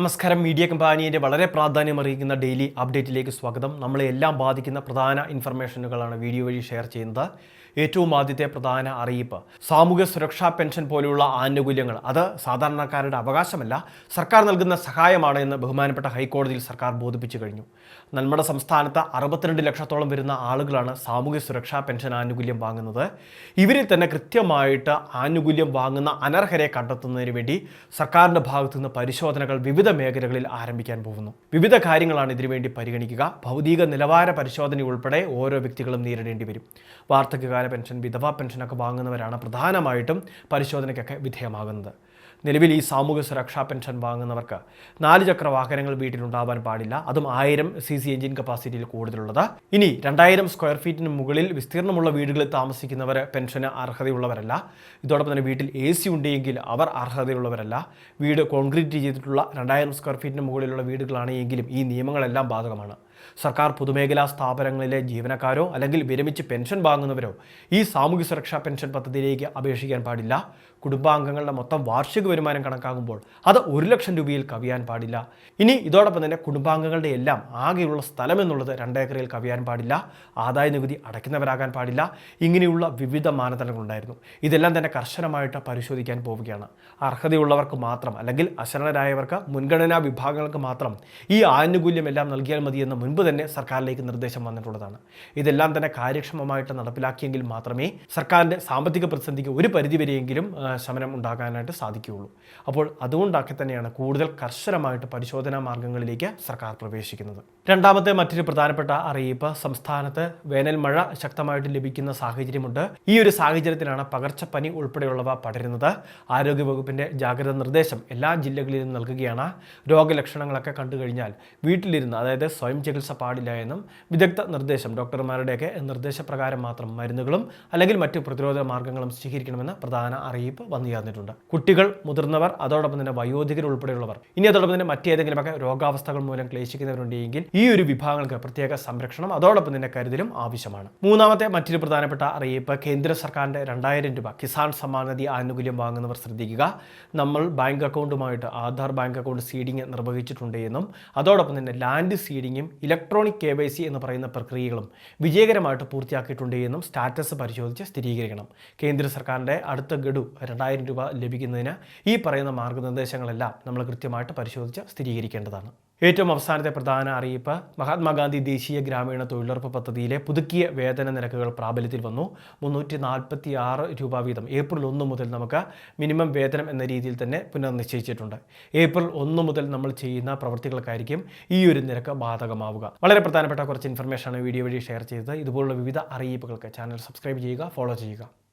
നമസ്കാരം. മീഡിയ കമ്പാനിയുടെ വളരെ പ്രാധാന്യം അറിയിക്കുന്ന ഡെയിലി അപ്ഡേറ്റിലേക്ക് സ്വാഗതം. നമ്മളെ എല്ലാം ബാധിക്കുന്ന പ്രധാന ഇൻഫർമേഷനുകളാണ് വീഡിയോ വഴി ഷെയർ ചെയ്യുന്നത്. ഏറ്റവും ആദ്യത്തെ പ്രധാന അറിയിപ്പ്. സാമൂഹ്യ സുരക്ഷാ പെൻഷൻ പോലെയുള്ള ആനുകൂല്യങ്ങൾ. അത് സാധാരണക്കാരുടെ അവകാശമല്ല സർക്കാർ നൽകുന്ന സഹായമാണ് എന്ന് ബഹുമാനപ്പെട്ട ഹൈക്കോടതിയിൽ സർക്കാർ ബോധിപ്പിച്ചു കഴിഞ്ഞു. നമ്മുടെ സംസ്ഥാനത്ത് അറുപത്തിരണ്ട് ലക്ഷത്തോളം വരുന്ന ആളുകളാണ് സാമൂഹ്യ സുരക്ഷാ പെൻഷൻ ആനുകൂല്യം വാങ്ങുന്നത്. ഇവരിൽ തന്നെ കൃത്യമായിട്ട് ആനുകൂല്യം വാങ്ങുന്ന അനർഹരെ കണ്ടെത്തുന്നതിന് വേണ്ടി സർക്കാരിന്റെ ഭാഗത്തു നിന്ന് പരിശോധനകൾ വിവിധ മേഖലകളിൽ ആരംഭിക്കാൻ പോകുന്നു. വിവിധ കാര്യങ്ങളാണ് ഇതിനുവേണ്ടി പരിഗണിക്കുക. ഭൗതിക നിലവാര പരിശോധന ഉൾപ്പെടെ ഓരോ വ്യക്തികളും നേരിടേണ്ടി വരും. വാർദ്ധക്യകാല പെൻഷൻ വിധവാ പെൻഷനൊക്കെ വാങ്ങുന്നവരാണ് പ്രധാനമായിട്ടും പരിശോധനയ്ക്കൊക്കെ വിധേയമാകുന്നത്. നിലവിൽ ഈ സാമൂഹ്യ സുരക്ഷാ പെൻഷൻ വാങ്ങുന്നവർക്ക് നാല് ചക്ര വാഹനങ്ങൾ വീട്ടിലുണ്ടാവാൻ പാടില്ല. അതും ആയിരം സി സി എഞ്ചിൻ കപ്പാസിറ്റിയിൽ കൂടുതലുള്ളത്. ഇനി രണ്ടായിരം സ്ക്വയർ ഫീറ്റിന് മുകളിൽ വിസ്തീർണമുള്ള വീടുകളിൽ താമസിക്കുന്നവർ പെൻഷന് അർഹതയുള്ളവരല്ല. ഇതോടൊപ്പം തന്നെ വീട്ടിൽ എ സി ഉണ്ടെങ്കിൽ അവർ അർഹതയുള്ളവരല്ല. വീട് കോൺക്രീറ്റ് ചെയ്തിട്ടുള്ള രണ്ടായിരം സ്ക്വയർ ഫീറ്റിന് മുകളിലുള്ള വീടുകളാണ് എങ്കിലും ഈ നിയമങ്ങളെല്ലാം ബാധകമാണ്. സർക്കാർ പൊതുമേഖലാ സ്ഥാപനങ്ങളിലെ ജീവനക്കാരോ അല്ലെങ്കിൽ വിരമിച്ച് പെൻഷൻ വാങ്ങുന്നവരോ ഈ സാമൂഹ്യ സുരക്ഷാ പെൻഷൻ പദ്ധതിയിലേക്ക് അപേക്ഷിക്കാൻ പാടില്ല. കുടുംബാംഗങ്ങളുടെ മൊത്തം വാർഷിക വരുമാനം കണക്കാക്കുമ്പോൾ അത് ഒരു ലക്ഷം രൂപയിൽ കവിയാൻ പാടില്ല. ഇനി ഇതോടൊപ്പം തന്നെ കുടുംബാംഗങ്ങളുടെ എല്ലാം ആകെയുള്ള സ്ഥലം എന്നുള്ളത് രണ്ടേക്കറിൽ കവിയാൻ പാടില്ല. ആദായ നികുതി അടയ്ക്കുന്നവരാകാൻ പാടില്ല. ഇങ്ങനെയുള്ള വിവിധ മാനദണ്ഡങ്ങളുണ്ടായിരുന്നു ഇതെല്ലാം തന്നെ കർശനമായിട്ട് പരിശോധിക്കാൻ പോവുകയാണ്. അർഹതയുള്ളവർക്ക് മാത്രം അല്ലെങ്കിൽ അശരണരായവർക്ക് മുൻഗണനാ വിഭാഗങ്ങൾക്ക് മാത്രം ഈ ആനുകൂല്യം എല്ലാം നൽകിയാൽ മതിയെന്ന് മുൻപ് തന്നെ സർക്കാരിലേക്ക് നിർദ്ദേശം വന്നിട്ടുള്ളതാണ്. ഇതെല്ലാം തന്നെ കാര്യക്ഷമമായിട്ട് നടപ്പിലാക്കിയെങ്കിൽ മാത്രമേ സർക്കാരിന്റെ സാമ്പത്തിക പ്രതിസന്ധിക്ക് ഒരു പരിധിവരെയെങ്കിലും ശമനം ഉണ്ടാകാനായിട്ട് സാധിക്കുകയുള്ളൂ. അപ്പോൾ അതുകൊണ്ടൊക്കെ തന്നെയാണ് കൂടുതൽ കർശനമായിട്ട് പരിശോധനാ മാർഗങ്ങളിലേക്ക് സർക്കാർ പ്രവേശിക്കുന്നത്. രണ്ടാമത്തെ മറ്റൊരു പ്രധാനപ്പെട്ട അറിയിപ്പ് സംസ്ഥാനത്ത് വേനൽ മഴ ശക്തമായിട്ട് ലഭിക്കുന്ന സാഹചര്യമുണ്ട്. ഈ ഒരു സാഹചര്യത്തിലാണ് പകർച്ചപ്പനി ഉൾപ്പെടെയുള്ളവ പടരുന്നത്. ആരോഗ്യവകുപ്പിന്റെ ജാഗ്രത നിർദ്ദേശം എല്ലാ ജില്ലകളിലും നൽകുകയാണ്. രോഗലക്ഷണങ്ങളൊക്കെ കണ്ടു കഴിഞ്ഞാൽ വീട്ടിലിരുന്ന് അതായത് സ്വയം ചികിത്സ പാടില്ല എന്നും വിദഗ്ധ നിർദ്ദേശം ഡോക്ടർമാരുടെയൊക്കെ നിർദ്ദേശപ്രകാരം മാത്രം മരുന്നുകളും അല്ലെങ്കിൽ മറ്റു പ്രതിരോധ മാർഗങ്ങളും സ്വീകരിക്കണമെന്ന പ്രധാന അറിയിപ്പ് വന്നു ചേർന്നിട്ടുണ്ട്. കുട്ടികൾ മുതിർന്നവർ അതോടൊപ്പം തന്നെ വയോധികർ ഉൾപ്പെടെയുള്ളവർ. ഇനി അതോടൊപ്പം തന്നെ മറ്റേതെങ്കിലുമൊക്കെ രോഗാവസ്ഥകൾ മൂലം ക്ലേശിക്കുന്നവരുണ്ടെങ്കിൽ ഈ ഒരു വിഭാഗങ്ങൾക്ക് പ്രത്യേക സംരക്ഷണം അതോടൊപ്പം തന്നെ കരുതലും ആവശ്യമാണ്. മൂന്നാമത്തെ മറ്റൊരു പ്രധാനപ്പെട്ട അറിയിപ്പ് കേന്ദ്ര സർക്കാരിന്റെ രണ്ടായിരം രൂപ കിസാൻ സമ്മാൻ നിധി ആനുകൂല്യം വാങ്ങുന്നവർ ശ്രദ്ധിക്കുക. നമ്മൾ ബാങ്ക് അക്കൗണ്ടുമായിട്ട് ആധാർ ബാങ്ക് അക്കൗണ്ട് സീഡിംഗ് നിർവഹിച്ചിട്ടുണ്ട് എന്നും അതോടൊപ്പം തന്നെ ലാൻഡ് സീഡിങ്ങും ഇലക്ട്രോണിക് കെ വൈ സി എന്ന് പറയുന്ന പ്രക്രിയകളും വിജയകരമായിട്ട് പൂർത്തിയാക്കിയിട്ടുണ്ട് എന്നും സ്റ്റാറ്റസ് പരിശോധിച്ച് സ്ഥിരീകരിക്കണം. കേന്ദ്ര സർക്കാരിന്റെ അടുത്ത ഗഡു രണ്ടായിരം രൂപ ലഭിക്കുന്നതിന് ഈ പറയുന്ന മാർഗനിർദ്ദേശങ്ങളെല്ലാം നമ്മൾ കൃത്യമായിട്ട് പരിശോധിച്ച് സ്ഥിരീകരിക്കേണ്ടതാണ്. ഏറ്റവും അവസാനത്തെ പ്രധാന അറിയിപ്പ് മഹാത്മാഗാന്ധി ദേശീയ ഗ്രാമീണ തൊഴിലുറപ്പ് പദ്ധതിയിലെ പുതുക്കിയ വേതന നിരക്കുകൾ പ്രാബല്യത്തിൽ വന്നു. മുന്നൂറ്റി നാൽപ്പത്തി ആറ് രൂപ വീതം ഏപ്രിൽ ഒന്ന് മുതൽ നമുക്ക് മിനിമം വേതനം എന്ന രീതിയിൽ തന്നെ പുനർനിശ്ചയിച്ചിട്ടുണ്ട്. ഏപ്രിൽ ഒന്ന് മുതൽ നമ്മൾ ചെയ്യുന്ന പ്രവൃത്തികൾക്കായിരിക്കും ഈ ഒരു നിരക്ക് ബാധകമാവുക. വളരെ പ്രധാനപ്പെട്ട കുറച്ച് ഇൻഫർമേഷൻ ആണ് വീഡിയോ വഴി ഷെയർ ചെയ്തത്. ഇതുപോലുള്ള വിവിധ അറിയിപ്പുകൾക്ക് ചാനൽ സബ്സ്ക്രൈബ് ചെയ്യുക ഫോളോ ചെയ്യുക.